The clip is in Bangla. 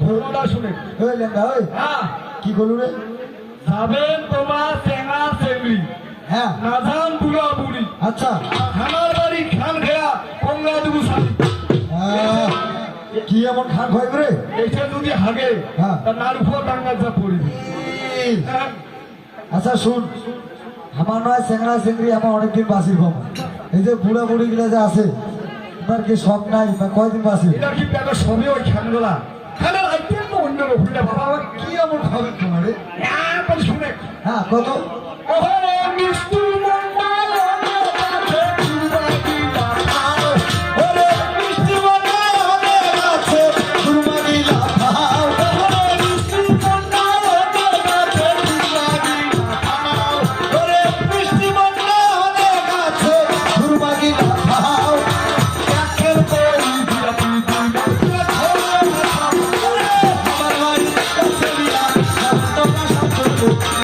কোনটা শুনে। ওই লেঙ্গা ওই হ্যাঁ। কি করলু রে? যাবেন তোমার চেঙা চেংড়ি হ্যাঁ। নাজান বুড়া বুড়ি। আচ্ছা। খানার বাড়ি খান খেয়া কঙ্গা দুবু সারি। কি এমন খান খাই রে? এইটা যদি হাগে হ্যাঁ। তা নার উপর ডাঙ্গা যা পড়িবে হ্যাঁ। আচ্ছা শুন। আমার নয় চেংড়া চেংড়ি আমার অনেকদিন বাসির কম এই যে বুড়া বুড়ি গুলো যে আছে এবার কি শখ নাই? বা কয়দিন আছে এটা কি পেটো সবই ওই খানগুলা খানার আইটেম তো অন্য রকমটা বাবা কি আমার খবর তোমার? হ্যাঁ বল শুনে। হ্যাঁ কত?